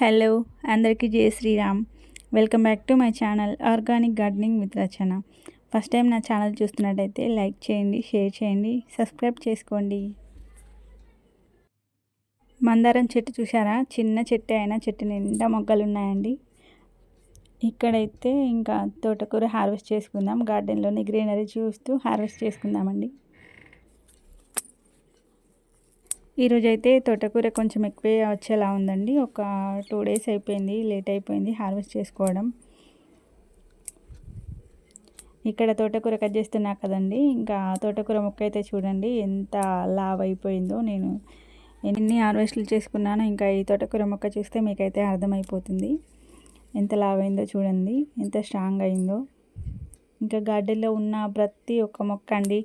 Hello అందరికీ జై Shriram. Welcome back to my channel organic gardening with Rachana. First time నా channel చూస్తున్నట్టయితే like చేయండి షేర్ చేయండి సబ్స్క్రైబ్ చేసుకోండి. మందారం చెట్టు చూసారా చిన్న చెట్టు అయినా చెట్టు నిండా మొగ్గలు ఉన్నాయండి. ఇక్కడైతే ఇంకా తోటకూర హార్వెస్ట్ చేసుకుందాం. గార్డెన్లోని గ్రీనరీ చూస్తూ హార్వెస్ట్ చేసుకుందామండి. ఈరోజు అయితే తోటకూర కొంచెం ఎక్కువే వచ్చేలా ఉందండి. ఒక టూ డేస్ అయిపోయింది లేట్ అయిపోయింది హార్వెస్ట్ చేసుకోవడం. ఇక్కడ తోటకూర కట్ చేస్తున్నా కదండి ఇంకా తోటకూర మొక్క అయితే చూడండి ఎంత లావ్ అయిపోయిందో నేను ఎన్ని హార్వెస్ట్లు చేసుకున్నానో ఇంకా ఈ తోటకూర మొక్క చూస్తే మీకైతే అర్థమైపోతుంది. ఎంత లావ్ అయిందో చూడండి ఎంత స్ట్రాంగ్ అయిందో. ఇంకా గార్డెన్లో ఉన్న ప్రతి ఒక్క మొక్క అండి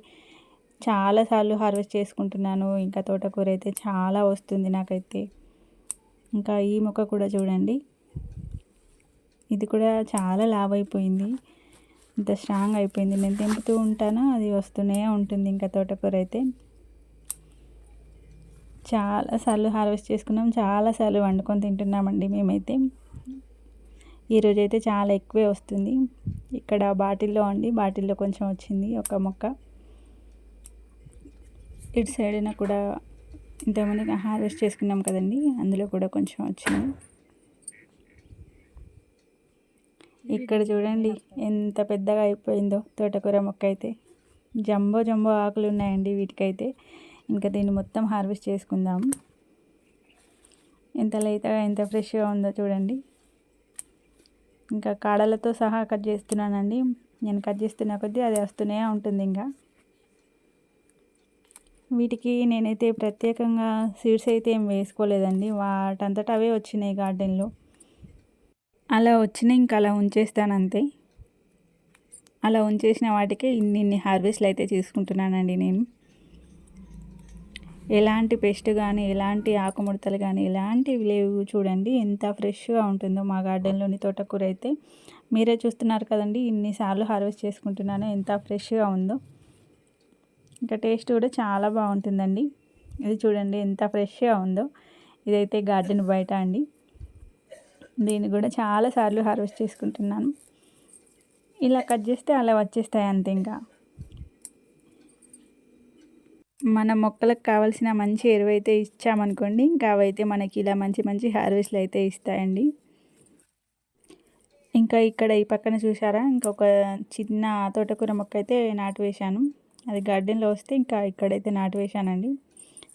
చాలాసార్లు హార్వెస్ట్ చేసుకుంటున్నాను. ఇంకా తోటకూర అయితే చాలా వస్తుంది నాకైతే. ఇంకా ఈ మొక్క కూడా చూడండి. ఇది కూడా చాలా లావ్ అయిపోయింది ఇంత స్ట్రాంగ్ అయిపోయింది. నేను తెంపుతూ ఉంటాను? అది వస్తూనే ఉంటుంది ఇంకా తోటకూర అయితే. చాలాసార్లు హార్వెస్ట్ చేసుకున్నాం. చాలాసార్లు వండుకొని తింటున్నామండి మేమైతే. ఈరోజు అయితే చాలా ఎక్కువే వస్తుంది. ఇక్కడ బాటిల్లో అండి. బాటిల్లో కొంచెం వచ్చింది ఒక మొక్క. ఇటు సైడ్ అయినా కూడా ఇంతకుముందు హార్వెస్ట్ చేసుకున్నాం కదండి అందులో కూడా కొంచెం వచ్చింది. ఇక్కడ చూడండి ఎంత పెద్దగా అయిపోయిందో తోటకూర మొక్క అయితే. జంబో జంబో ఆకులు ఉన్నాయండి వీటికైతే. ఇంకా దీన్ని మొత్తం హార్వెస్ట్ చేసుకుందాం. ఎంత లేతగా ఎంత ఫ్రెష్గా ఉందో చూడండి. ఇంకా కాడలతో సహా కట్ చేస్తున్నానండి. నేను కట్ చేస్తున్న కొద్దీ అది వస్తూనే ఉంటుంది ఇంకా. వీటికి నేనైతే ప్రత్యేకంగా సీడ్స్ అయితే ఏం వేసుకోలేదండి. వాటంతట అవే వచ్చినాయి గార్డెన్లో. అలా వచ్చినాయి ఇంకా అలా ఉంచేస్తాను అంతే అలా ఉంచేసిన వాటికే ఇన్ని ఇన్ని హార్వెస్ట్లు అయితే చేసుకుంటున్నానండి నేను. ఎలాంటి పెస్ట్ కానీ ఎలాంటి ఆకుముడతలు కానీ ఎలాంటివి లేవు చూడండి. ఎంత ఫ్రెష్గా ఉంటుందో మా గార్డెన్లోని తోటకూర అయితే. మీరే చూస్తున్నారు కదండి ఇన్నిసార్లు హార్వెస్ట్ చేసుకుంటున్నాను ఎంత ఫ్రెష్గా ఉందో. ఇంకా టేస్ట్ కూడా చాలా బాగుంటుందండి. ఇది చూడండి ఎంత ఫ్రెష్గా ఉందో. ఇదైతే గార్డెన్ బయట అండి. దీన్ని కూడా చాలాసార్లు హార్వెస్ట్ చేసుకుంటున్నాను. ఇలా కట్ చేస్తే అలా వచ్చేస్తాయి అంతే ఇంకా. మన మొక్కలకు కావాల్సిన మంచి ఎరువు అయితే ఇచ్చామనుకోండి ఇంకా అవైతే మనకి ఇలా మంచి మంచి హార్వెస్ట్లు అయితే ఇస్తాయండి. ఇంకా ఇక్కడ ఈ పక్కన చూసారా ఇంకొక చిన్న తోటకూర మొక్క అయితే నాటు వేశాను. అది గార్డెన్లో వస్తే ఇంకా ఇక్కడైతే నాటు వేశానండి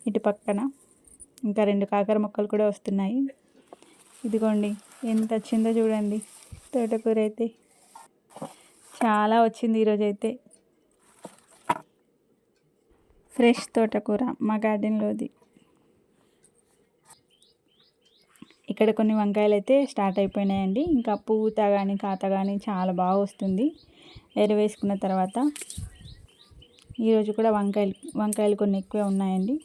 ఇటు పక్కన ఇంకా రెండు కాకర మొక్కలు కూడా వస్తున్నాయి. ఇదిగోండి ఎంత వచ్చిందో చూడండి. తోటకూర అయితే చాలా వచ్చింది ఈరోజు అయితే ఫ్రెష్ తోటకూర మా గార్డెన్లోది. ఇక్కడ కొన్ని వంకాయలు అయితే స్టార్ట్ అయిపోయినాయండి. ఇంకా పూత కానీ కాత కానీ చాలా బాగా వస్తుంది. ఎరవేసుకున్న తర్వాత ఈరోజు కూడా వంకాయలు వంకాయలు కొన్ని ఎక్కువే ఉన్నాయండి.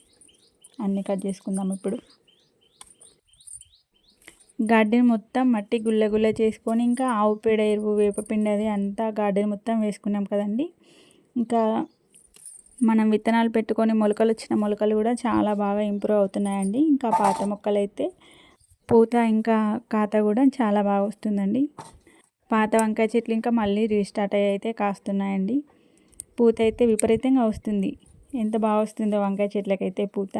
అన్నీ కట్ చేసుకుందాం ఇప్పుడు. గార్డెన్ మొత్తం మట్టి గుల్ల గుల్ల చేసుకొని ఇంకా ఆవు పేడ ఎరువు వేపపిండి అది అంతా గార్డెన్ మొత్తం వేసుకున్నాం కదండి. ఇంకా మనం విత్తనాలు పెట్టుకొని మొలకలు వచ్చిన మొలకలు కూడా చాలా బాగా ఇంప్రూవ్ అవుతున్నాయండి. ఇంకా పాత మొక్కలు అయితే పూత ఇంకా కాత కూడా చాలా బాగా వస్తుందండి. పాత వంకాయ చెట్లు ఇంకా మళ్ళీ రీస్టార్ట్ అయ్యి అయితే కాస్తున్నాయండి. పూత అయితే విపరీతంగా వస్తుంది. ఎంత బాగా వస్తుందో వంకాయ చెట్లకైతే పూత.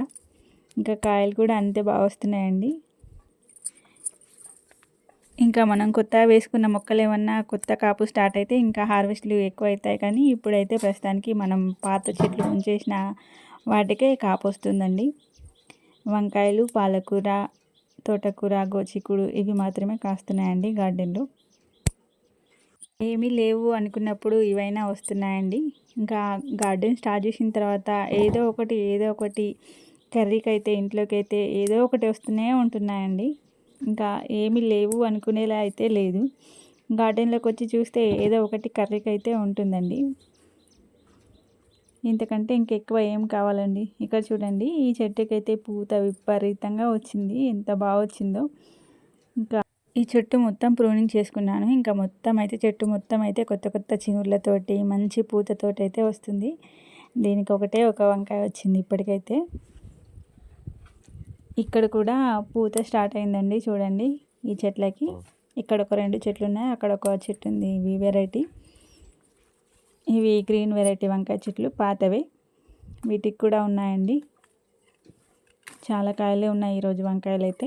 ఇంకా కాయలు కూడా అంతే బాగా వస్తున్నాయండి. ఇంకా మనం కొత్త వేసుకున్న మొక్కలు ఏమన్నా కొత్త కాపు స్టార్ట్ అయితే ఇంకా హార్వెస్ట్లు ఎక్కువ అవుతాయి కానీ ఇప్పుడైతే ప్రస్తుతానికి మనం పాత చెట్లు ఉంచేసిన వాటికే కాపు వస్తుందండి. వంకాయలు పాలకూర తోటకూర గోచికుడు ఇవి మాత్రమే కాస్తున్నాయండి గార్డెన్లో. ఏమీ లేవు అనుకున్నప్పుడు ఇవైనా వస్తున్నాయండి. ఇంకా గార్డెన్ స్టార్ట్ చేసిన తర్వాత ఏదో ఒకటి ఏదో ఒకటి కర్రీకి అయితే ఇంట్లోకి అయితే ఏదో ఒకటి వస్తూనే ఉంటున్నాయండి. ఇంకా ఏమీ లేవు అనుకునేలా అయితే లేదు. గార్డెన్లోకి వచ్చి చూస్తే ఏదో ఒకటి కర్రీకి అయితే ఉంటుందండి. ఇంతకంటే ఇంకెక్కువ ఏం కావాలండి? ఇక్కడ చూడండి ఈ చెట్టుకైతే పూత విపరీతంగా వచ్చింది. ఎంత బాగా వచ్చిందో ఇంకా ఈ చెట్టు మొత్తం ప్రూనింగ్ చేసుకున్నాను. ఇంకా మొత్తం అయితే చెట్టు మొత్తం అయితే కొత్త కొత్త చిగుర్లతోటి మంచి పూతతోటి అయితే వస్తుంది. దీనికి ఒకటే ఒక వంకాయ వచ్చింది ఇప్పటికైతే. ఇక్కడ కూడా పూత స్టార్ట్ అయిందండి చూడండి ఈ చెట్లకి. ఇక్కడ ఒక రెండు చెట్లు ఉన్నాయి అక్కడ ఒక చెట్టు ఉంది ఇవి వెరైటీ. ఇవి గ్రీన్ వెరైటీ వంకాయ చెట్లు పాతవే. వీటికి కూడా ఉన్నాయండి. చాలా కాయలే ఉన్నాయి ఈరోజు వంకాయలు అయితే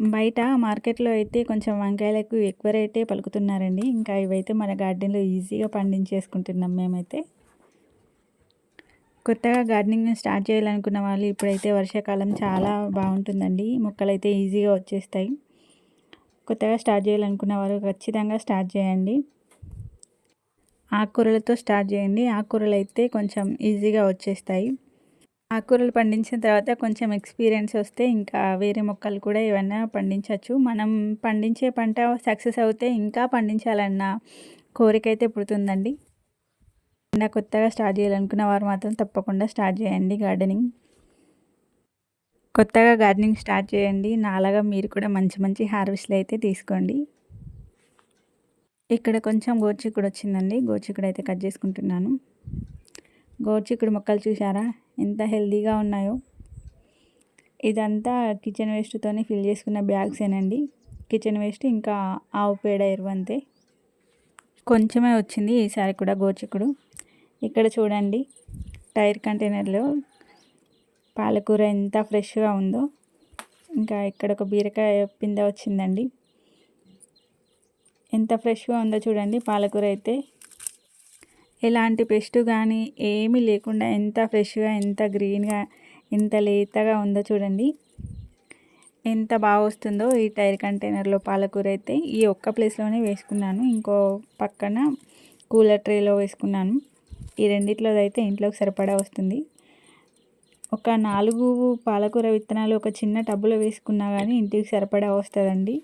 బయట మార్కెట్లో అయితే కొంచెం వంకాయలకు ఎక్కువ రేటే పలుకుతున్నారండి. ఇంకా ఇవైతే మన గార్డెన్లో ఈజీగా పండించేసుకుంటున్నాం మేమైతే. కొత్తగా గార్డెనింగ్ స్టార్ట్ చేయాలనుకున్న వాళ్ళు ఇప్పుడైతే వర్షాకాలం చాలా బాగుంటుందండి. మొక్కలు అయితే ఈజీగా వచ్చేస్తాయి. కొత్తగా స్టార్ట్ చేయాలనుకున్న వారు ఖచ్చితంగా స్టార్ట్ చేయండి. ఆకుకూరలతో స్టార్ట్ చేయండి. ఆకుకూరలు అయితే కొంచెం ఈజీగా వచ్చేస్తాయి. ఆకుకూరలు పండించిన తర్వాత కొంచెం ఎక్స్పీరియన్స్ వస్తే ఇంకా వేరే మొక్కలు కూడా ఏమైనా పండించవచ్చు మనం పండించే పంట సక్సెస్ అవుతే ఇంకా పండించాలన్న కోరిక అయితే పుడుతుందండి కొత్తగా స్టార్ట్ చేయాలనుకున్న వారు మాత్రం తప్పకుండా స్టార్ట్ చేయండి గార్డెనింగ్. కొత్తగా గార్డెనింగ్ స్టార్ట్ చేయండి. నాలాగా మీరు కూడా మంచి మంచి హార్వెస్ట్లు అయితే తీసుకోండి. ఇక్కడ కొంచెం గోర్చిక్కుడు వచ్చిందండి గోర్చిక్కుడు అయితే కట్ చేసుకుంటున్నాను. గోర్చిక్కుడు మొక్కలు చూసారా ఎంత హెల్తీగా ఉన్నాయో. ఇదంతా కిచెన్ వేస్ట్తోనే ఫిల్ చేసుకున్న బ్యాగ్సేనండి కిచెన్ వేస్ట్ ఇంకా ఆవు పేడ ఎరువంతే కొంచెమే వచ్చింది ఈసారి కూడా గోచికుడు. ఇక్కడ చూడండి టైర్ కంటైనర్లో పాలకూర ఎంత ఫ్రెష్గా ఉందో. ఇంకా ఇక్కడ ఒక బీరకాయ పింద వచ్చిందండి. ఎంత ఫ్రెష్గా ఉందో చూడండి పాలకూర అయితే. ఎలాంటి పెస్ట్ కానీ ఏమీ లేకుండా ఎంత ఫ్రెష్గా ఎంత గ్రీన్గా ఎంత లేతగా ఉందో చూడండి. ఎంత బాగా వస్తుందో ఈ టైర్ కంటైనర్లో పాలకూర అయితే ఈ ఒక్క ప్లేస్లోనే వేసుకున్నాను. ఇంకో పక్కన కూలర్ ట్రేలో వేసుకున్నాను. ఈ రెండిట్లో అయితే ఇంట్లోకి సరిపడా వస్తుంది. ఒక నాలుగు పాలకూర విత్తనాలు ఒక చిన్న టబ్బులో వేసుకున్నా కానీ ఇంటికి సరిపడా వస్తుందండి.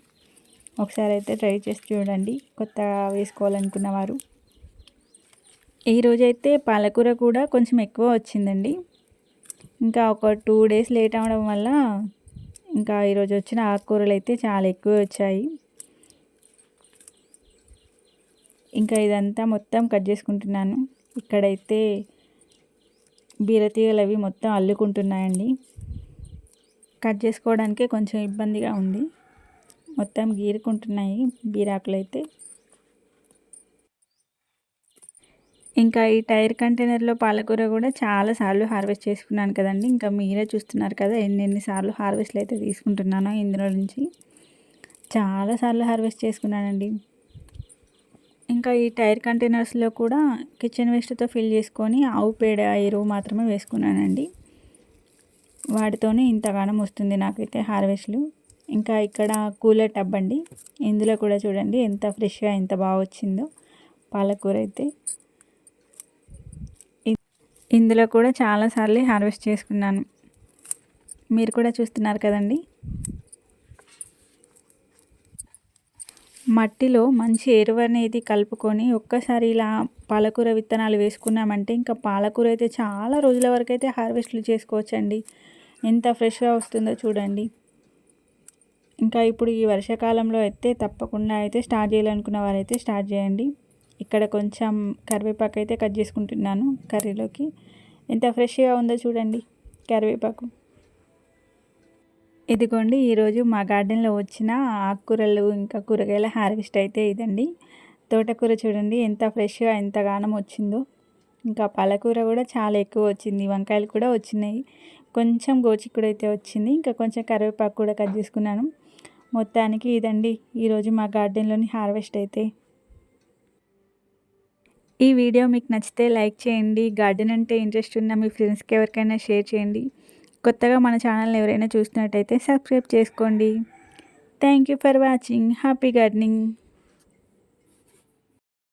ఒకసారి అయితే ట్రై చేసి చూడండి. కొత్తగా వేసుకోవాలనుకున్న వారు. ఈరోజైతే పాలకూర కూడా కొంచెం ఎక్కువ వచ్చిందండి. ఇంకా ఒక టూ డేస్ లేట్ అవ్వడం వల్ల ఇంకా ఈరోజు వచ్చిన ఆకుకూరలు అయితే చాలా ఎక్కువ వచ్చాయి. ఇంకా ఇదంతా మొత్తం కట్ చేసుకుంటున్నాను. ఇక్కడైతే బీరతీగలు అవి మొత్తం అల్లుకుంటున్నాయండి. కట్ చేసుకోవడానికి కొంచెం ఇబ్బందిగా ఉంది. మొత్తం గీరుకుంటున్నాయి బీరాకులు అయితే ఇంకా ఈ టైర్ కంటైనర్లో పాలకూర కూడా చాలాసార్లు హార్వెస్ట్ చేసుకున్నాను కదండి. ఇంకా మీరే చూస్తున్నారు కదా ఎన్నెన్నిసార్లు సార్లు హార్వెస్ట్లు అయితే తీసుకుంటున్నానో ఇందులో నుంచి. చాలాసార్లు హార్వెస్ట్ చేసుకున్నానండి. ఇంకా ఈ టైర్ కంటైనర్స్లో కూడా కిచెన్ వేస్ట్తో ఫిల్ చేసుకొని ఆవు పేడ ఎరువు మాత్రమే వేసుకున్నానండి. వాటితోనే ఇంతగానం వస్తుంది నాకైతే హార్వెస్ట్లు. ఇంకా ఇక్కడ కూలర్ టబ్ అండి. ఇందులో కూడా చూడండి ఎంత ఫ్రెష్గా ఎంత బాగా వచ్చిందో పాలకూర అయితే. ఇందులో కూడా చాలాసార్లు హార్వెస్ట్ చేసుకున్నాను. మీరు కూడా చూస్తున్నారు కదండి. మట్టిలో మంచి ఎరువు అనేది కలుపుకొని ఒక్కసారి ఇలా పాలకూర విత్తనాలు వేసుకున్నామంటే ఇంకా పాలకూర అయితే చాలా రోజుల వరకు అయితే హార్వెస్ట్లు చేసుకోవచ్చండి. ఎంత ఫ్రెష్గా వస్తుందో చూడండి. ఇంకా ఇప్పుడు ఈ వర్షాకాలంలో అయితే తప్పకుండా అయితే స్టార్ట్ చేయాలనుకున్న వారైతే స్టార్ట్ చేయండి. ఇక్కడ కొంచెం కరివేపాకు అయితే కట్ చేసుకుంటున్నాను కర్రీలోకి. ఎంత ఫ్రెష్గా ఉందో చూడండి కరివేపాకు. ఇదిగోండి ఈరోజు మా గార్డెన్లో వచ్చిన ఆకుకూరలు ఇంకా కూరగాయల హార్వెస్ట్ అయితే ఇదండి. తోటకూర చూడండి ఎంత ఫ్రెష్గా ఎంత గానం వచ్చిందో. ఇంకా పాలకూర కూడా చాలా ఎక్కువ వచ్చింది వంకాయలు కూడా వచ్చినాయి. కొంచెం గోచిక్కుడు అయితే వచ్చింది ఇంకా కొంచెం కరివేపాకు కూడా కట్ చేసుకున్నాను. మొత్తానికి ఇదండి ఈరోజు మా గార్డెన్లోని హార్వెస్ట్ అయితే. ఈ వీడియో మీకు నచ్చితే లైక్ చేయండి. గార్డెన్ అంటే ఇంట్రెస్ట్ ఉన్న మీ ఫ్రెండ్స్కి ఎవరికైనా షేర్ చేయండి. కొత్తగా మన ఛానల్ని ఎవరైనా చూస్తున్నట్టయితే సబ్స్క్రైబ్ చేసుకోండి. Thank you for watching. Happy gardening.